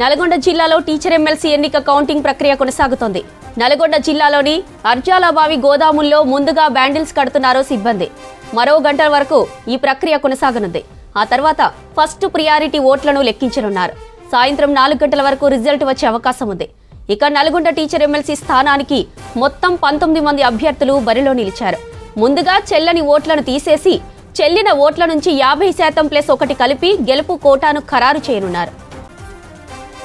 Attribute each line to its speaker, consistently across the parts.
Speaker 1: నల్గొండ జిల్లాలో teacher MLC ఎన్నిక counting ప్రక్రియ కొనసాగుతోంది. నల్గొండ జిల్లాలోని అర్జాలబావి గోదాముల్లో ముందుగా బ్యాండిల్స్ కడుతున్నారు సిబ్బంది. మరో గంట వరకు ఈ ప్రక్రియ కొనసాగనుంది. ఆ తర్వాత ఫస్ట్ ప్రియారిటీ ఓట్లను లెక్కించనున్నారు. సాయంత్రం నాలుగు గంటల వరకు రిజల్ట్ వచ్చే అవకాశం ఉంది. ఇక నల్గొండ టీచర్ ఎమ్మెల్సీ స్థానానికి మొత్తం పంతొమ్మిది మంది అభ్యర్థులు బరిలో నిలిచారు. ముందుగా చెల్లని ఓట్లను తీసేసి చెల్లిన ఓట్ల నుంచి యాభై శాతం ప్లస్ ఒకటి కలిపి గెలుపు కోటాను ఖరారు చేయనున్నారు.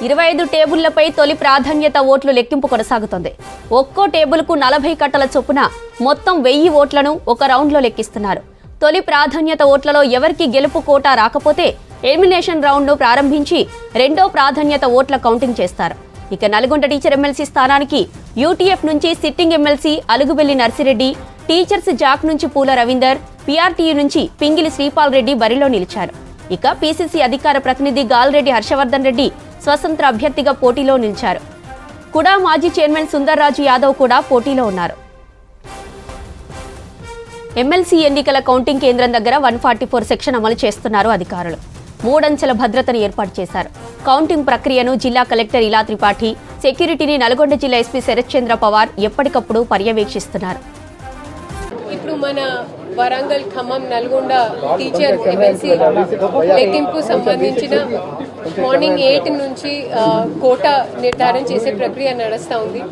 Speaker 1: ఇరవై ఐదు టేబుళ్ళపై తొలి ప్రాధాన్యత ఓట్లు లెక్కింపు కొనసాగుతోంది. ఒక్కో టేబుల్కు నలభై కట్టల చొప్పున మొత్తం వెయ్యి ఓట్లను ఒక రౌండ్లో లెక్కిస్తున్నారు. తొలి ప్రాధాన్యత ఓట్లలో ఎవరికి గెలుపు కోటా రాకపోతే ఎలిమినేషన్ రౌండ్ను ప్రారంభించి రెండో ప్రాధాన్యత ఓట్ల కౌంటింగ్ చేస్తారు. ఇక నల్గొండ టీచర్ ఎమ్మెల్సీ స్థానానికి యూటీఎఫ్ నుంచి sitting MLC Alugubelli Narsireddy teachers JAC నుంచి పూల రవీందర్ పీఆర్టీయూ నుంచి పింగిలి శ్రీపాల్ రెడ్డి బరిలో నిలిచారు. ఇక పీసీసీ అధికార ప్రతినిధి గాల్రెడ్డి హర్షవర్ధన్ రెడ్డి స్వతంత్ర అభ్యర్థిగా పోటీలో నిలిచారు. కూడా మాజీ చైర్మన్ సుందర్రాజు యాదవ్ కూడా పోటీలో ఉన్నారు. ఎమ్మెల్సీ ఎన్నికల కౌంటింగ్ కేంద్రం దగ్గర వన్ ఫార్టీ ఫోర్ సెక్షన్ అమలు చేస్తున్నారు అధికారులు. మూడంచెల భద్రతను ఏర్పాటు చేశారు. కౌంటింగ్ ప్రక్రియను జిల్లా కలెక్టర్ ఇలా త్రిపాఠి సెక్యూరిటీని నల్గొండ జిల్లా ఎస్పీ శరత్ చంద్ర పవార్ ఎప్పటికప్పుడు పర్యవేక్షిస్తున్నారు.
Speaker 2: ఇప్పుడు మన వరంగల్ ఖమ్మం నల్గొండ టీచర్ ఎమ్మెల్సీ లెక్కింపు సంబంధించిన మార్నింగ్ ఎయిట్ నుంచి కోట నిర్ధారణ చేసే ప్రక్రియ నడుస్తూ ఉంది.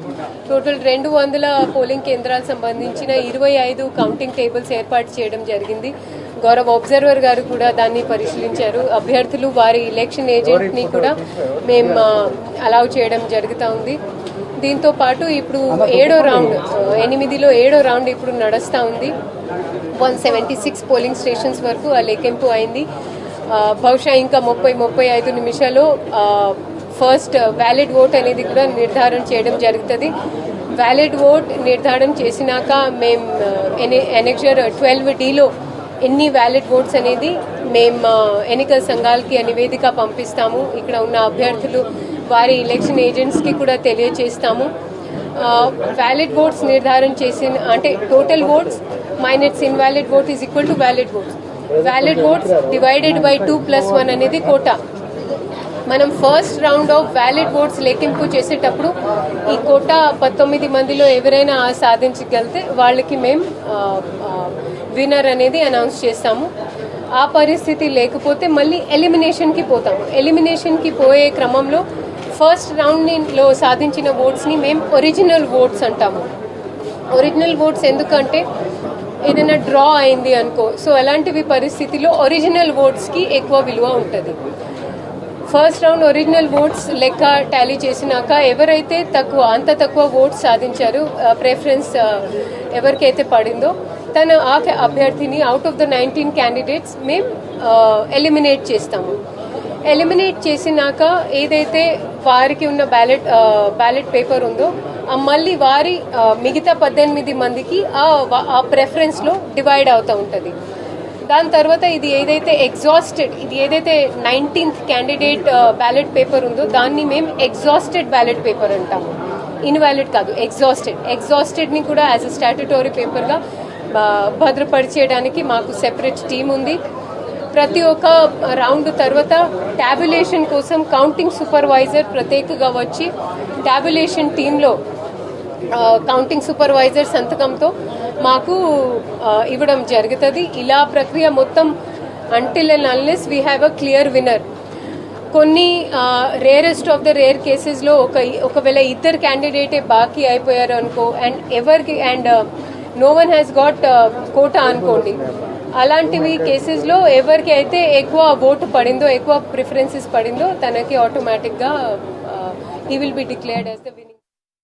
Speaker 2: టోటల్ రెండు వందల పోలింగ్ కేంద్రాలకు సంబంధించిన ఇరవై ఐదు కౌంటింగ్ టేబుల్స్ ఏర్పాటు చేయడం జరిగింది. గౌరవ అబ్జర్వర్ గారు కూడా దాన్ని పరిశీలించారు. అభ్యర్థులు వారి ఎలక్షన్ ఏజెంట్ని కూడా మేము అలౌ చేయడం జరుగుతూ ఉంది. దీంతో పాటు ఇప్పుడు ఏడో రౌండ్ ఎనిమిదిలో ఏడో రౌండ్ ఇప్పుడు నడుస్తూ ఉంది. One seventy six polling stations వరకు ఆ లెక్కింపు అయింది. బహుశా ఇంకా ముప్పై ముప్పై ఐదు నిమిషాల్లో ఫస్ట్ వ్యాలిడ్ ఓట్ అనేది కూడా నిర్ధారణ చేయడం జరుగుతుంది. వ్యాలిడ్ ఓట్ నిర్ధారణ చేసినాక మేము ఎనెక్చర్ ట్వెల్వ్ డీలో ఎన్ని వ్యాలిడ్ ఓట్స్ అనేది మేము ఎన్నికల సంఘాలకి నివేదిక పంపిస్తాము. ఇక్కడ ఉన్న అభ్యర్థులు వారి ఎలక్షన్ ఏజెంట్స్కి కూడా తెలియజేస్తాము వ్యాలిడ్ ఓట్స్ నిర్ధారణ చేసిన అంటే total votes minus invalid vote is equal to valid votes valid votes divided by two plus one అనేది కోటా మనం first round of valid votes లెక్కింపు చేసేటప్పుడు ఈ కోట పంతొమ్మిది మందిలో ఎవరైనా సాధించగలిగితే వాళ్ళకి మేము విన్నర్ అనేది అనౌన్స్ చేస్తాము. ఆ పరిస్థితి లేకపోతే మళ్ళీ ఎలిమినేషన్కి పోతాము. ఎలిమినేషన్కి పోయే క్రమంలో ఫస్ట్ రౌండ్లో సాధించిన ఓట్స్ని మేము ఒరిజినల్ ఓట్స్ అంటాము. ఒరిజినల్ ఓట్స్ ఎందుకంటే ఏదైనా డ్రా అయింది అనుకో. సో అలాంటివి పరిస్థితిలో ఒరిజినల్ ఓట్స్కి ఎక్కువ విలువ ఉంటుంది. ఫస్ట్ రౌండ్ ఒరిజినల్ ఓట్స్ లెక్క టాలీ చేసినాక ఎవరైతే తక్కువ అంత తక్కువ ఓట్స్ సాధించారు ప్రిఫరెన్స్ ఎవరికైతే పడిందో తన ఆ అభ్యర్థిని out of the nineteen candidates మేము ఎలిమినేట్ చేస్తాము. ఎలిమినేట్ చేసినాక ఏదైతే వారికి ఉన్న బ్యాలెట్ బ్యాలెట్ పేపర్ ఉందో మళ్ళీ వారి మిగతా పద్దెనిమిది మందికి ఆ ఆ ప్రెఫరెన్స్లో డివైడ్ అవుతూ ఉంటుంది. దాని తర్వాత ఇది ఏదైతే ఎగ్జాస్టెడ్ ఇది ఏదైతే నైన్టీన్త్ క్యాండిడేట్ బ్యాలెట్ పేపర్ ఉందో దాన్ని మేము ఎగ్జాస్టెడ్ బ్యాలెట్ పేపర్ అంటాము. ఇన్వాలిడ్ కాదు ఎగ్జాస్టెడ్ ఎగ్జాస్టెడ్ని కూడా యాజ్ అ స్టాట్యుటరీ పేపర్గా భద్రపరిచేయడానికి మాకు సెపరేట్ టీం ఉంది. ప్రతి ఒక్క రౌండ్ తర్వాత ట్యాబులేషన్ కోసం కౌంటింగ్ సూపర్వైజర్ ప్రత్యేకగా వచ్చి ట్యాబులేషన్ టీంలో కౌంటింగ్ సూపర్వైజర్ సంతకంతో మాకు ఇవ్వడం జరుగుతుంది. ఇలా ప్రక్రియ మొత్తం until and unless we have a clear winner కొన్ని రేరెస్ట్ ఆఫ్ ద రేర్ కేసెస్లో ఒక ఒకవేళ ఇద్దరు క్యాండిడేటే బాకీ అయిపోయారు అనుకో అండ్ ఎవరికి and no one has got quota అనుకోండి. అలాంటివి కేసెస్లో ఎవరికి అయితే ఎక్కువ ఓటు పడిందో ఎక్కువ ప్రిఫరెన్సెస్ పడిందో తనకి ఆటోమేటిక్గా ఈ will be declared as the winning